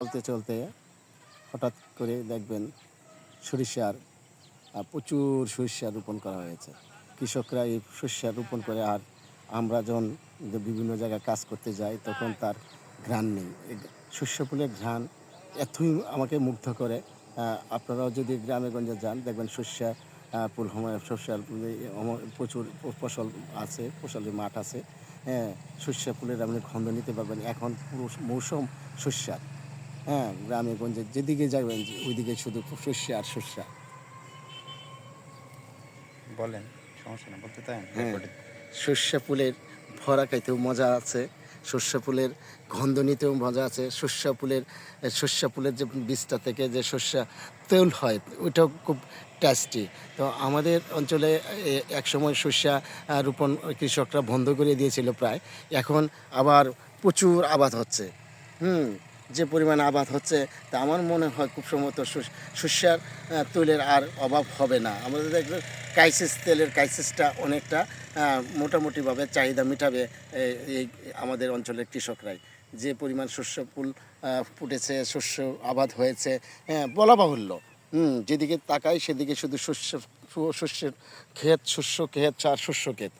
চলতে চলতে হঠাৎ করে দেখবেন সরিষার প্রচুর সরিষা রোপণ করা হয়েছে। কৃষকরা এই সরিষা রোপণ করে আর আমরা যখন বিভিন্ন জায়গায় কাজ করতে যাই তখন তার ঘ্রাণ নেই। সরিষা ফুলের ঘ্রাণ এতই আমাকে মুগ্ধ করে। আপনারাও যদি গ্রামে গঞ্জে যান দেখবেন আহ, ফুল ফুলে প্রচুর ফসল আছে ফসলের মাঠ আছে। হ্যাঁ সরিষা ফুলের আপনি গন্ধ নিতে পারবেন। এখন পুরো মৌসুম সরিষার। হ্যাঁ গ্রামে গঞ্জে যেদিকে যাবেন ওইদিকে শুধু সর্ষে আর সর্ষা। বলেন সমস্যা না বলতে তাই হ্যাঁ সর্ষে ফুলের ভরা খাইতেও মজা আছে সর্ষে ফুলের গন্ধ নিতেও মজা আছে সর্ষা ফুলের সর্ষা ফুলের যে বীজটা থেকে যে সর্ষা তেল হয় ওইটাও খুব টেস্টি তো আমাদের অঞ্চলে একসময় সর্ষা আহ, রোপণ কৃষকরা বন্ধ করে দিয়েছিল প্রায় এখন আবার প্রচুর আবাদ হচ্ছে। হুম যে পরিমাণ আবাদ হচ্ছে তা আমার মনে হয় খুব সম্ভবত আহ, তেলের আর অভাব হবে না। আমাদের দেখবেন কাইসিস তেলের কাইসিসটা অনেকটা মোটামুটিভাবে চাহিদা মেটাবে এই এই আমাদের অঞ্চলের কৃষকরাই। যে পরিমাণ শস্য ফুল ফুটেছে শস্য আবাদ হয়েছে হ্যাঁ বলা বাহুল্য। হুম যেদিকে তাকাই সেদিকে শুধু শস্য শস্যের ক্ষেত শস্য ক্ষেত আর শস্য ক্ষেত।